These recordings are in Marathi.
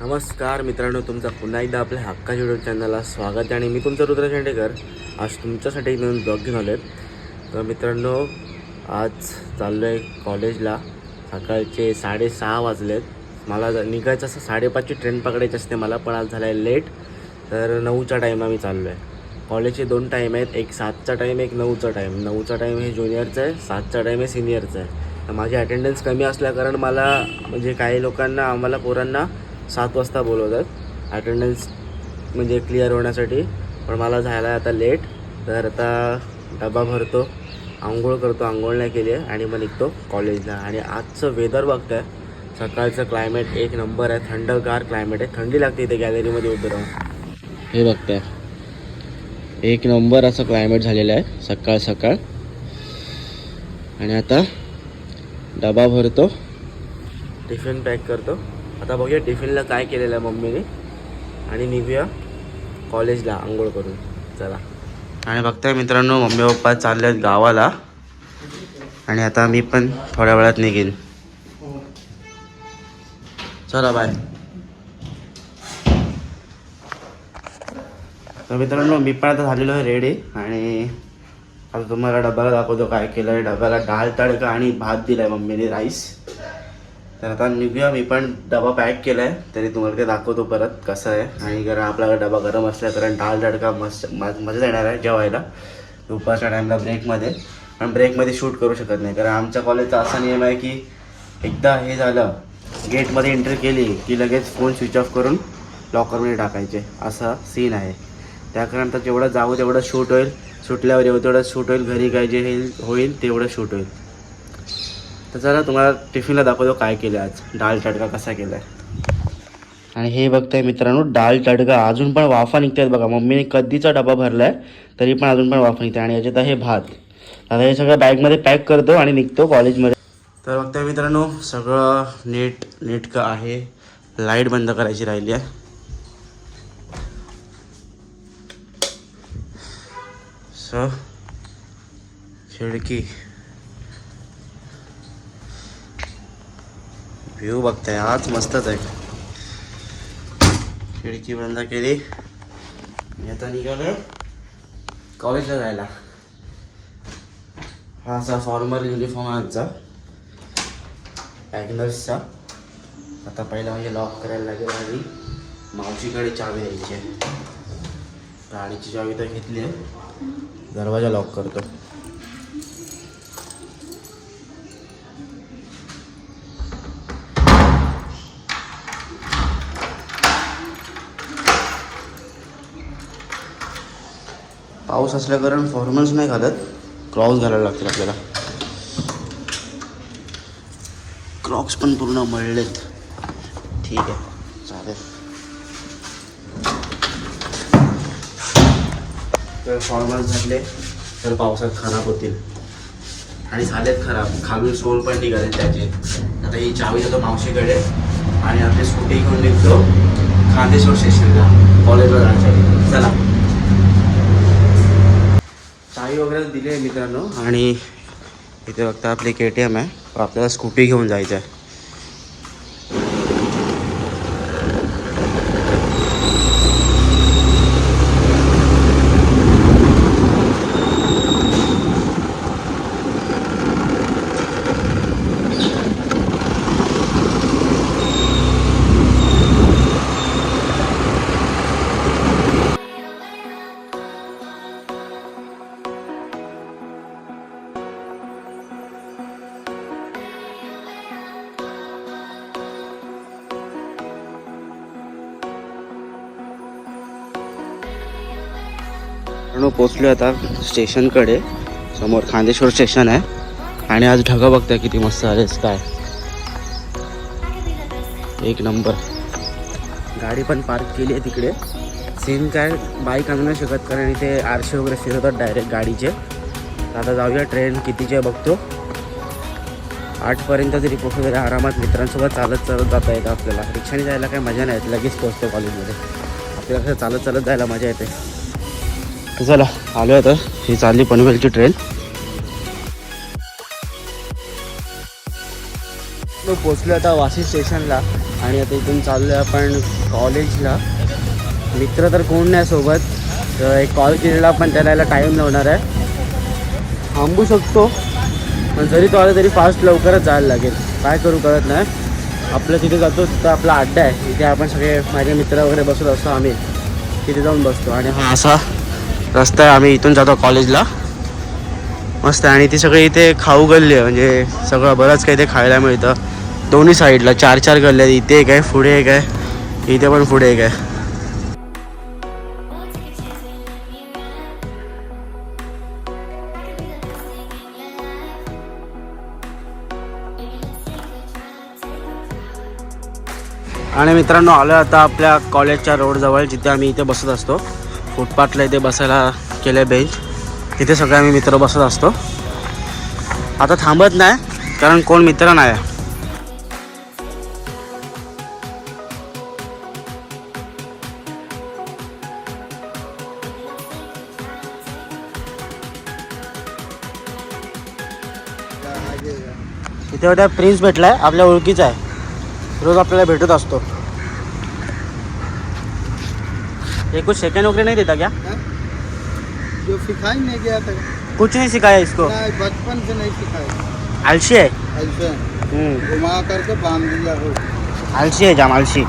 नमस्कार मित्रांनो तुमचा पुन्हा एकदा आपल्या हक्का युट्यूब चॅनलला स्वागत आहे आणि मी तुमचं रुद्र शेंडेकर. आज तुमच्यासाठी एक नवीन ब्लॉग घेऊन आलो आहे तर मित्रांनो आज चाललो आहे कॉलेजला. सकाळचे साडेसहा वाजलेत. मला निघायचं असं साडेपाचची ट्रेन पकडायची असते मला पण आज झालं आहे लेट तर नऊच्या टाईम मी चाललो आहे कॉलेजचे दोन टाईम आहेत. एक सातचा टाईम एक नऊचा टाईम नऊचा टाईम हे ज्युनियरचा आहे सातचा टाईम हे सिनियरचा आहे. तर माझी अटेंडन्स कमी असल्या कारण मला म्हणजे काही लोकांना आम्हाला पोरांना सात वाजता बोलवतात. अटेंडन्स म्हणजे क्लिअर होण्यासाठी. पण मला झाला आता लेट तर आता डबा भरतो. आंघोळ करतो. आंघोळ नाही केली आहे. आणि मग निघतो कॉलेजला आणि आजचं वेदर बघताय. सकाळचं क्लायमेट एक नंबर आहे. थंडगार क्लायमेट आहे. थंडी लागते इथे गॅलरीमध्ये उभं राहून. हे बघताय. एक नंबर असं क्लायमेट झालेलं आहे. सकाळ सकाळ. आणि आता डबा भरतो. टिफिन पॅक करतो. आता बघूया टिफिनला काय केलेलं आहे मम्मीने. आणि निघूया कॉलेजला आंघोळ करून. चला. आणि बघताय मित्रांनो मम्मी पप्पा चालले आहेत गावाला. आणि आता मी पण थोड्या वेळात निघेन. चला बाय तर मित्रांनो मी पण आता झालेलो आहे रेडी आणि आता तुम्हाला डब्याला दाखवतो काय केलं आहे डब्याला डाळ तडका आणि भात दिला आहे मम्मीने राईस तर आता निघूया. मी पण डबा पॅक केला आहे तरी तुम्हाला ते दाखवतो परत कसं आहे. आणि कारण आपला डबा गरम असला कारण डाळ तडका मस्त म- मजा येणार आहे जेवायला. दुपारच्या टाईमला ब्रेकमध्ये पण ब्रेकमध्ये शूट करू शकत नाही. कारण आमच्या कॉलेजचा असा नियम आहे की एकदा हे झालं गेटमध्ये एंट्री केली की लगेच फोन स्विच ऑफ करून लॉकरमध्ये टाकायचे. असा सीन आहे. त्या कारण तर जेवढं जाऊ तेवढं शूट होईल. सुटल्यावर येऊ तेवढं शूट होईल घरी काय जे होईल तेवढं शूट होईल. तर चला तुम्हाला टिफिनला दाखवतो काय केलं आज. डाळ तडका कसा केला आहे आणि हे बघताय मित्रांनो डाळ तडका. अजून पण वाफा निघतात बघा. मम्मीने कधीचा डबा भरला आहे तरी पण अजून पण वाफा निघते आणि याच्यात आहे भात. आता हे सगळं बॅगमध्ये पॅक करतो आणि निघतो कॉलेजमध्ये. तर बघताय मित्रांनो सगळं नीट नीटकं आहे. लाइट बंद करायची राहिली आहे. सो खिडकी. व्ह्यू बघताय. आज मस्तच आहे. खिडकी बंद केली. मी आता निघालो कॉलेजला जायला. हा असा फॉर्मल युनिफॉर्म आजचा. ॲग्नर्सचा आता पहिला म्हणजे लॉक करायला लागेल आणि मावशीकडे चावी द्यायची आहे. गाडीची चावी तर घेतली आहे. दरवाजा लॉक करतो. पाऊस असल्या कारण फॉर्मल्स नाही घालत क्रॉक्स घालायला लागतील आपल्याला. क्रॉक्स पण पूर्ण मळलेत. ठीक आहे. चालेल. तर फॉर्मल्स घातले तर पावसात खराब होतील. आणि झालेत खराब. खालून सोल पण निघाले त्याचे. आता ही चावी जातो मावशीकडे. आणि आपली स्कूटी घेऊन निघतो. खांदेश्वर स्टेशनला कॉलेजला जाण्यासाठी चला चावी वगैरे दिली आहे मित्रांनो. आणि इथे बघता आपली के टी एम आहे. आपल्याला स्कूटी घेऊन जायचं आहे मित्रांनो पोचलो आता स्टेशनकडे. समोर खांदेश्वर स्टेशन आहे. आणि आज ढगं बघताय किती मस्त आलेस काय. एक नंबर. गाडी पण पार्क केली आहे तिकडे. सीन काय बाईक आणू नाही शकत कारण इथे आरशे वगैरे फिरवतात डायरेक्ट गाडीचे. आता जाऊया ट्रेन कितीची आहे बघतो. आठपर्यंत तरी पोहोचू तरी आरामात मित्रांसोबत चालत चालत जाता येतं आपल्याला. रिक्षाने जायला काही मजा नाही येत लगेच पोहोचतो कॉलेजमध्ये आपल्याला कसं चालत चालत जायला मजा येते. चला आलो आता. ही चालली पनवेलची ट्रेन पोचलो आता वाशी स्टेशनला आणि आता इथून चाललो आहे आपण कॉलेजला मित्र तर कोण नाही सोबत. तर एक कॉल केलेला पण त्याला यायला टाईम लावणार आहे. थांबू शकतो पण जरी तो आला तरी फास्ट लवकरच जायला लागेल. काय करू कळत नाही. आपलं तिथे जातो तिथं आपला अड्डा आहे. तिथे आपण सगळे माझे मित्र वगैरे बसत असतो आम्ही. तिथे जाऊन बसतो. आणि हा असा रस्ता आहे आम्ही इथून जातो कॉलेजला मस्त आहे. आणि ती सगळी इथे खाऊ गल्ली आहे. म्हणजे सगळं बरंच काही इथे खायला मिळतं. दोन्ही साईडला चार चार गल्ले आहेत. इथे एक आहे पुढे एक आहे. इथे पण पुढे एक आहे. आणि मित्रांनो आलो आता आपल्या कॉलेजच्या रोडजवळ जिथे आम्ही इथे बसत असतो. फुटपाथला इथे बसायला केलं आहे बेंच. तिथे सगळे आम्ही मित्र बसत असतो. आता थांबत नाही कारण कोण मित्र नाही. आहे. तिथे होत्या प्रिन्स भेटलाय आपल्या ओळखीचा आहे. रोज आपल्याला भेटत असतो. ये कुछ सेकंड वगैरह नहीं देता क्या? जो सिखाई नहीं गया था। कुछ नहीं सिखाया इसको? नहीं, बचपन से नहीं सिखाया। ऐसे हम्म, घुमा करके बांध दिया हो आलशी आहे जाम आलशी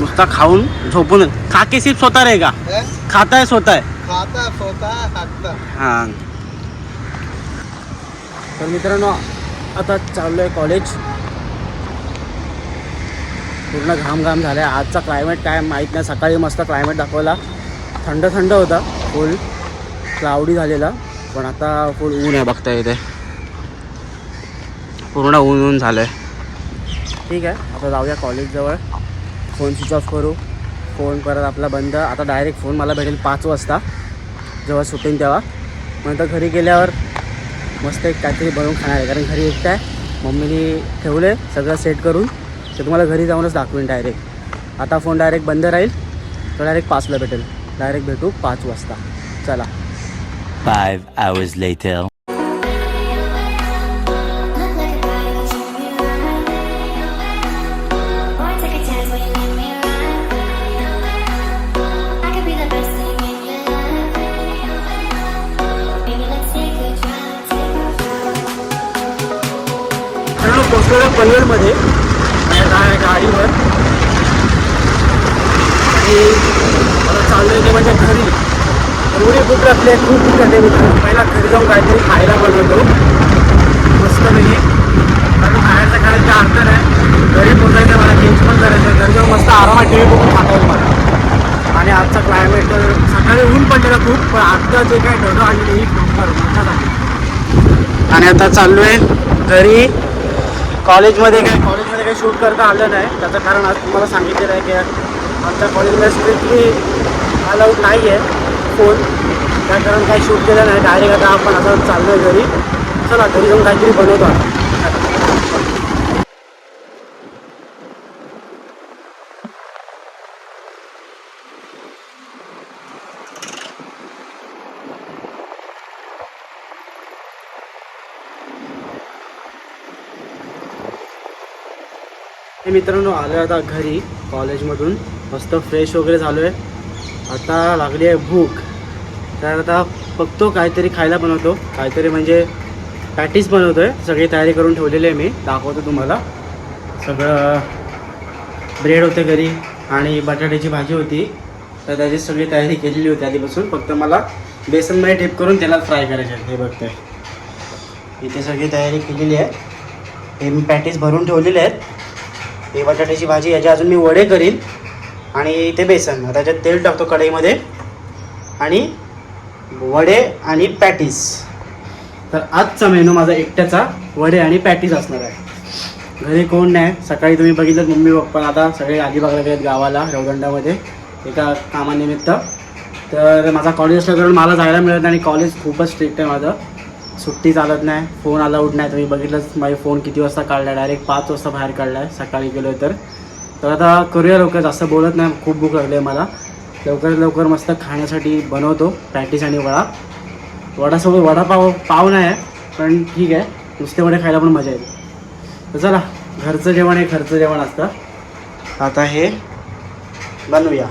नुसता खाऊन झोपून खा के सिर्फ स्वतः रहेगा? है? खाता है स्वतः है? खाता सोता हाकता हां। तर मित्रांनो आता चाललो आहे कॉलेज पूर्ण घाम घाम झाला आहे आजचा क्लायमेट काय माहीत नाही. सकाळी मस्त क्लायमेट दाखवला. थंड थंड होता. फुल क्लाउडी झालेला. पण आता फुल ऊन आहे बघता इथे. पूर्ण ऊन ऊन झालं आहे ठीक आहे. आता जाऊया कॉलेजजवळ फोन स्विच ऑफ करू. फोन परत आपला बंद. आता डायरेक्ट फोन मला भेटेल पाच वाजता. जेव्हा सुटेन तेव्हा. नंतर घरी गेल्यावर मस्त एक काहीतरी बनवून खाणार आहे. कारण घरी एकटं आहे. मम्मीने ठेवलं आहे सगळं सेट करून. ते तुम्हाला घरी जाऊनच दाखवेन डायरेक्ट आता फोन डायरेक्ट बंद राहील तर डायरेक्ट पाचला भेटेल. डायरेक्ट भेटू पाच वाजता. चला. फायव्ह आवर्स लिहिते पनवेलमध्ये गाडीवर. आणि मला चाललोय ते म्हणजे घरी. एवढी भूक लागले खूप भूक लागली पहिला घरी जाऊन काहीतरी खायला बनवतो. मस्तपैकी कारण बाहेरचं खायचं अर्थ नाही घरी पोचायचं मला चेंज पण करायचं घरी जाऊन मस्त आरामात टी व्ही बघून खाता मला. आणि आजचा क्लायमेट सकाळी ऊन पडलेलं खूप पण आत्ता जे काय ढगं आणि एक नंबर. मजा आणि आता चाललो आहे घरी. कॉलेजमध्ये काय कॉलेजमध्ये काही शूट करता आलं नाही. त्याचं कारण आज तुम्हाला सांगितलेलं आहे की आमच्या कॉलेजमध्ये स्ट्रिक्टली अलाउड नाही आहे फोन. त्या कारण काही शूट केलं नाही. डायरेक्ट आता आपण असं चाललो आहे घरी. चला घरी जाऊन काहीतरी बनवतो मित्रांनो आलो आता घरी कॉलेजमधून. मस्त फ्रेश वगैरे झालो आहे आता लागली आहे भूक. तर आता बघतो काहीतरी खायला बनवतो. काहीतरी म्हणजे पॅटीस बनवतो आहे सगळी तयारी करून ठेवलेली आहे मी. दाखवतो तुम्हाला. सगळं ब्रेड होते घरी आणि बटाट्याची भाजी होती. तर त्याची सगळी तयारी केलेली होती आधीपासून. फक्त मला बेसनमध्ये टिप करून त्याला फ्राय करायचे आहे. हे बघते इथे सगळी तयारी केलेली आहे. हे मी पॅटीस भरून ठेवलेले आहेत. ही बटाट्याची भाजी याचे अजून मी वडे करीन. आणि ते बेसन. त्याच्यात तेल टाकतो कढईमध्ये. आणि वडे आणि पॅटीस. तर आजचा मेनू माझा एकट्याचा. वडे आणि पॅटीस असणार आहे. घरी कोण नाही. सकाळी तुम्ही बघितलं मम्मी पप्पा आता सगळे अलिबागला गेलेत गावाला रवदंडामध्ये एका कामानिमित्त. तर माझा कॉलेज असल्या कारण मला जायला मिळत नाही आणि कॉलेज खूपच स्ट्रिक्ट आहे माझं. सुट्टी चालत नाही फोन अलाउड नाही. तुम्ही बघितलंच माझे फोन किती वाजता काढला डायरेक्ट पाच वाजता बाहेर काढला आहे सकाळी गेलो तर. तर आता करूया लवकर जास्त बोलत नाही. खूप भूक लागली आहे मला. लवकरात लवकर मस्त खाण्यासाठी बनवतो. पॅटीस आणि वडा. वडासोबत वडापाव पाव नाही आहे पण ठीक आहे. नुसते वडे खायला पण मजा येते तर चला घरचं जेवण हे घरचं जेवण असतं. आता हे बनवूया.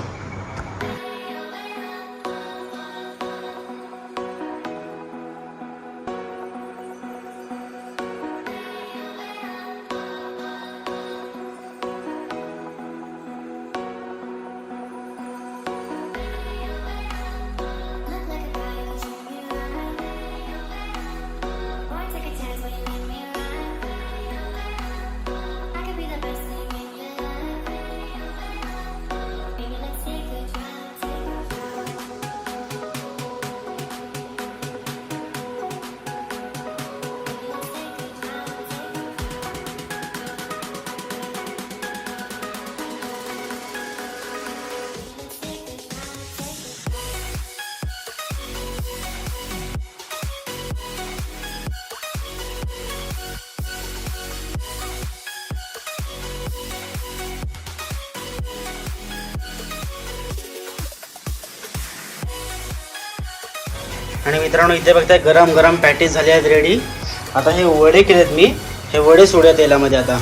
आणि मित्रांनो इथे बघताय गरम गरम पॅटीस झाले आहेत रेडी आता हे वडे केलेत मी. हे वडे सोडूया तेलामध्ये आता.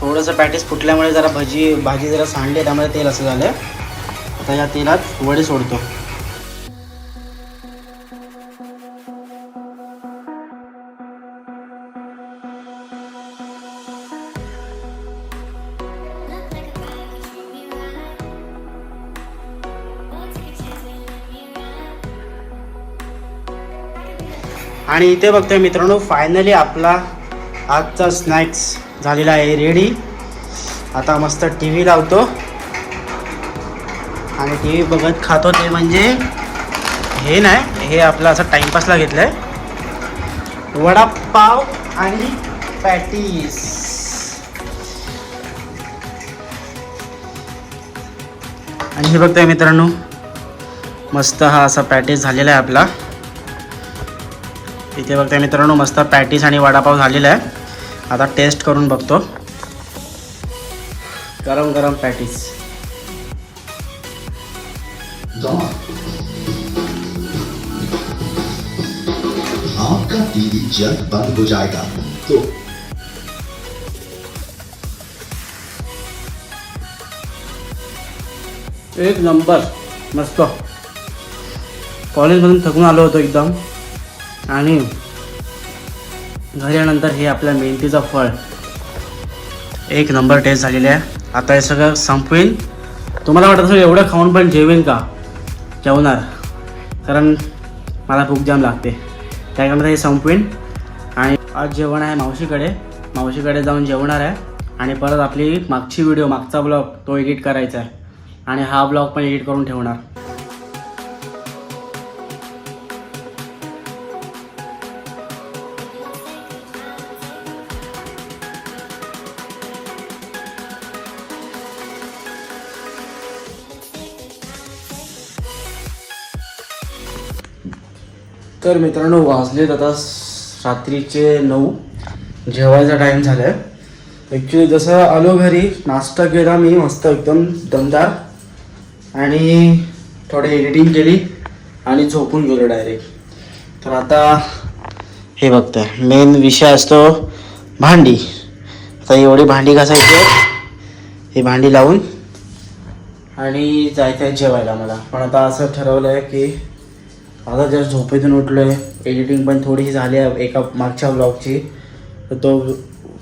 थोडंसं पॅटीस फुटल्यामुळे जरा भजी भाजी जरा सांडली त्यामुळे तेल असं झालं आता या तेलात वडे सोडतो. आणि इथे बघतोय मित्रांनो फायनली आपला आजचा स्नॅक्स झालेला आहे रेडी आता मस्त टी व्ही लावतो. आणि टी व्ही बघत खातो ते म्हणजे हे नाही हे आपलं असं टाइमपासला घेतलं आहे वडापाव आणि पॅटीस. आणि हे बघतोय मित्रांनो मस्त हा असा पॅटीस झालेला आहे आपला. इथे बघताय मित्रांनो मस्त पॅटीस आणि वडापाव झालेला आहे. आता टेस्ट करून बघतो. गरम गरम पॅटीस. आपका टीवी जल्द बंद हो जाएगा। तो एक नंबर मस्त. कॉलेजमधून थकून आलो होतो एकदम. आणि घरी आल्यानंतर हे आपल्या मेहनतीचं फळ. एक नंबर टेस्ट झालेली आहे. आता हे सगळं संपवेन तुम्हाला वाटत असेल एवढं खाऊन पण जेवेन का? जेवणार. कारण मला भूक जाम लागते. त्याच्यामध्ये हे संपवेन आणि आज जेवण आहे मावशीकडे. मावशीकडे जाऊन जेवणार आहे. आणि परत आपली मागची व्हिडिओ मागचा ब्लॉग तो एडिट करायचा आहे. आणि हा ब्लॉग पण एडिट करून ठेवणार. तर मित्रांनो वाजलेत आता रात्रीचे नऊ. जेवायचा टाईम झाला आहे ॲक्च्युली जसं आलो घरी नाश्ता केला मी मस्त एकदम दमदार. आणि थोडी एडिटिंग केली आणि झोपून गेलो डायरेक्ट तर आता हे बघताय मेन विषय असतो भांडी. आता एवढी भांडी घासायची हे भांडी लावून आणि जायचं आहे जेवायला मला. पण आता असं ठरवलं आहे की आता जर झोपेतून उठलो आहे एडिटिंग पण थोडीशी झाली आहे एका मागच्या ब्लॉगची तर तो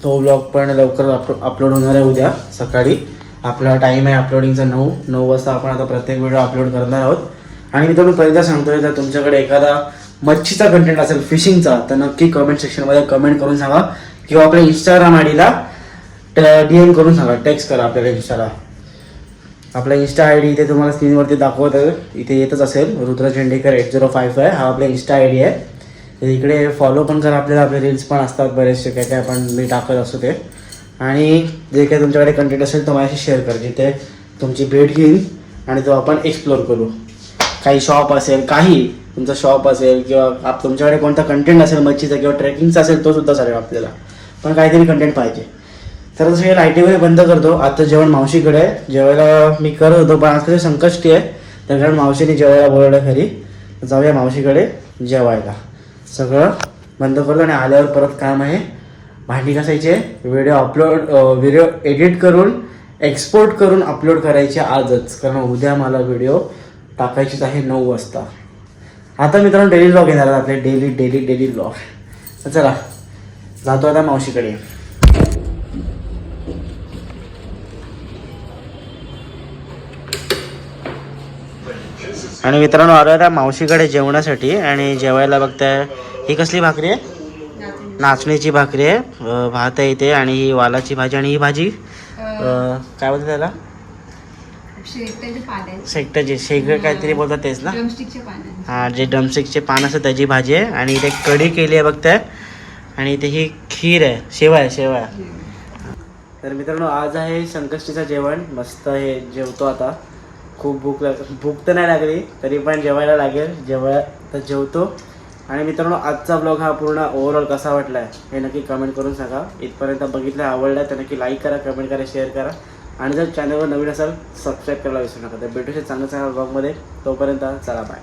तो ब्लॉग पण लवकर अपलो अपलोड होणार आहे उद्या सकाळी. आपला टाईम आहे अपलोडिंगचा नऊ. नऊ वाजता आपण आता प्रत्येक व्हिडिओ अपलोड करणार आहोत. आणि मी तुम्ही पहिल्यांदा सांगतोय जर तुमच्याकडे एखादा मच्छीचा कंटेंट असेल फिशिंगचा तर नक्की कमेंट सेक्शनमध्ये कमेंट करून सांगा. किंवा आपल्या इंस्टाग्राम आय डीला डी एम करून सांगा. टेक्स्ट करा आपल्याला इंस्टाला आपला इन्स्टा आय डी इथे तुम्हाला स्क्रीनवरती दाखवत आहे. इथे येतच असेल. Rudra Chendekar eight zero five five हा आपला इन्स्टा आय डी आहे. तर इकडे फॉलो पण करा. आपल्याला आपले रील्स पण असतात बरेचसे. काय काय आपण मी टाकत असतो ते. आणि जे काही तुमच्याकडे कंटेंट असेल तो माझ्याशी शेअर कर. जिथे तुमची भेट घेईन आणि तो आपण एक्सप्लोर करू. काही शॉप असेल काही तुमचा शॉप असेल किंवा आप तुमच्याकडे कोणता कंटेंट असेल मच्छीचा किंवा ट्रेकिंगचा असेल तो सुद्धा चालेल आपल्याला. पण काहीतरी कंटेंट पाहिजे. तर तसं हे लाईटी वगैरे बंद करतो. आता जेवण मावशीकडे आहे. जेवायला मी करत होतो पण आज कसं संकष्टी आहे. तर कारण मावशीने जेवायला बोलवलं घरी. जाऊया मावशीकडे जेवायला. सगळं बंद करतो आणि आल्यावर परत काम आहे. भांडी घासायचे. व्हिडिओ अपलोड व्हिडिओ एडिट करून एक्सपोर्ट करून अपलोड करायचे आजच. कारण उद्या मला व्हिडिओ टाकायचीच आहे नऊ वाजता. आता मित्रांनो डेली ब्लॉग येणार आपले. डेली डेली डेली ब्लॉग चला जातो आता मावशीकडे. आणि मित्रांनो आलो आता मावशीकडे जेवणासाठी आणि जेवायला बघताय. ही कसली भाकरी आहे? नाचणीची भाकरी आहे. भात आहे इथे आणि ही वालाची भाजी आणि ही भाजी. काय बोलतात त्याला? शेकट्याचे पान आहेत. शेकटाची. शेग काहीतरी बोलतात तेच ना? हा जे ड्रमस्टिकचे पान असतात त्याची भाजी आहे. आणि इथे कढी केली आहे बघताय. आणि इथे ही खीर आहे. शेवाय शेवाय. तर मित्रांनो आज आहे संकष्टीचं जेवण. मस्त हे जेवतो आता. खूप भूक लाग भूक तर नाही लागली तरी पण जेवायला लागेल जेवाय तर जेवतो. आणि मित्रांनो आजचा ब्लॉग हा पूर्ण ओव्हरऑल कसा वाटला आहे हे नक्की कमेंट करून सांगा. इथपर्यंत बघितलं आवडलं तर नक्की लाईक करा कमेंट करा शेअर करा. आणि जर चॅनलवर नवीन असाल सबस्क्राईब करायला विसरू नका. तर भेटूशे चांगल्या चांगल्या ब्लॉगमध्ये तोपर्यंत चला बाय